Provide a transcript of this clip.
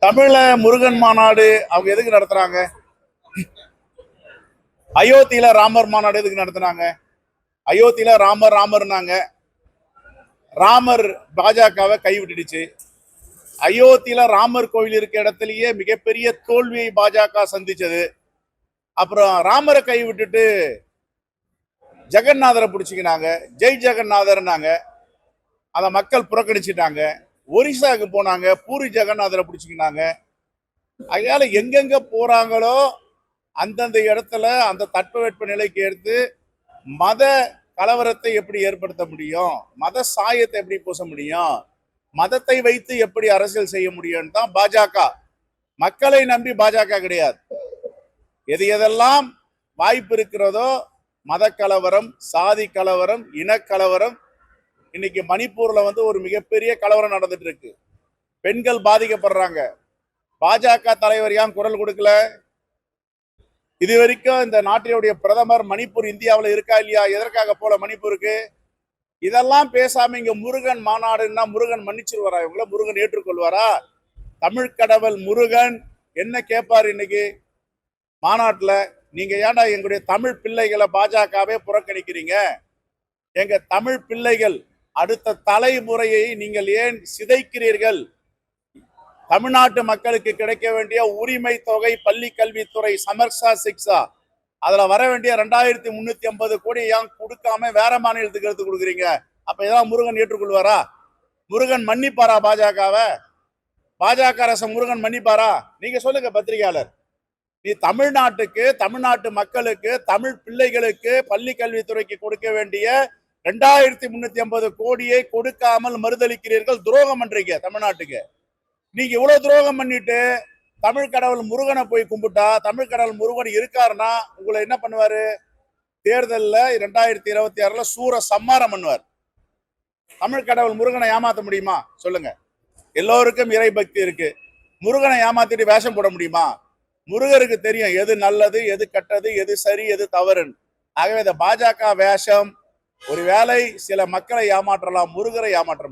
தமிழ முருகன் மாநாடு அவங்க எதுக்கு நடத்துறாங்க? அயோத்தியில ராமர் மாநாடு எதுக்கு நடத்துனாங்க? அயோத்தியில ராமர் ராமர்னாங்க. ராமர் பாஜகவை கைவிட்டுடுச்சு. அயோத்தியில ராமர் கோவில் இருக்க இடத்துலயே மிகப்பெரிய தோல்வியை பாஜக சந்திச்சது. அப்புறம் ராமரை கைவிட்டுட்டு ஜெகநாதரை பிடிச்சிக்கினாங்க. ஜெய் ஜெகநாதர்னாங்க. அதை மக்கள் புறக்கணிச்சிட்டாங்க. ஒரிசாவுக்கு போனாங்க பூரி ஜெகநாதரை பிடிச்சிக்கினாங்க. அதனால எங்கெங்க போறாங்களோ அந்தந்த இடத்துல அந்த தட்பவெட்ப நிலைக்கு எடுத்து மத கலவரத்தை எப்படி ஏற்படுத்த முடியும் மத சாயத்தை எப்படி பூச முடியும் மதத்தை வைத்து எப்படி அரசியல் செய்ய முடியும்னு தான் பாஜக. மக்களை நம்பி பாஜக கிடையாது. எது எதெல்லாம் வாய்ப்பு இருக்கிறதோ மத கலவரம் சாதி கலவரம் இனக்கலவரம் இன்னைக்கு மணிப்பூர்ல வந்து ஒரு மிகப்பெரிய கலவரம் நடந்துட்டு இருக்கு பெண்கள் பாதிக்கப்படுறாங்க. பாஜக தலைவர் ஏன் குரல் கொடுக்கல? இது வரைக்கும் இந்த நாட்டினுடைய பிரதமர் மணிப்பூர் இந்தியாவில் இருக்கா இல்லையா? எதற்காக போல மணிப்பூருக்கு? இதெல்லாம் பேசாம இங்க முருகன் மாநாடுன்னா முருகன் மன்னிச்சிருவாரா? இவங்கள முருகன் ஏற்றுக்கொள்வாரா? தமிழ் கடவுள் முருகன் என்ன கேட்பாரு இன்னைக்கு? மாநாட்டில் நீங்க ஏன்டா எங்களுடைய தமிழ் பிள்ளைகளை பாஜகவே புறக்கணிக்கிறீங்க? எங்க தமிழ் பிள்ளைகள் அடுத்த தலைமுறையை நீங்கள் ஏன் சிதைக்கிறீர்கள்? தமிழ்நாட்டு மக்களுக்கு கிடைக்க வேண்டிய உரிமை தொகை பள்ளி கல்வித்துறை சமர்சா சிக்ஸா அதுல வர வேண்டிய ரெண்டாயிரத்தி முன்னூத்தி ஐம்பது கோடி ஏன் கொடுக்காம வேற மாநிலத்துக்கு எடுத்து கொடுக்குறீங்க? அப்ப இதெல்லாம் முருகன் ஏற்றுக்கொள்வாரா? முருகன் மன்னிப்பாரா பாஜகவை? பாஜக அரசு முருகன் மன்னிப்பாரா? நீங்க சொல்லுங்க பத்திரிகையாளர். நீ தமிழ்நாட்டுக்கு தமிழ்நாட்டு மக்களுக்கு தமிழ் பிள்ளைகளுக்கு பள்ளி கல்வித்துறைக்கு கொடுக்க வேண்டிய ரெண்டாயிரத்தி முன்னூத்தி ஐம்பது கோடியை கொடுக்காமல் மறுதளிக்கிறீர்கள் துரோகம் பண்றீங்க தமிழ்நாட்டுக்கு. நீங்க இவ்வளவு துரோகம் பண்ணிட்டு தமிழ் கடவுள் முருகனை போய் கும்பிட்டா தமிழ் கடவுள் முருகன் இருக்காருன்னா உங்களை என்ன பண்ணுவாரு? தேர்தலில் ரெண்டாயிரத்தி இருபத்தி ஆறுல சூர சம்மாரம் பண்ணுவார். தமிழ் கடவுள் முருகனை ஏமாத்த முடியுமா? சொல்லுங்க. எல்லோருக்கும் இறை பக்தி இருக்கு. முருகனை ஏமாத்திட்டு வேஷம் போட முடியுமா? முருகருக்கு தெரியும் எது நல்லது எது கெட்டது எது சரி எது தவறுன்னு. ஆகவே இந்த பாஜக வேஷம் ஒருவேளை சில மக்களை ஏமாற்றலாம் முருகரை ஏமாற்ற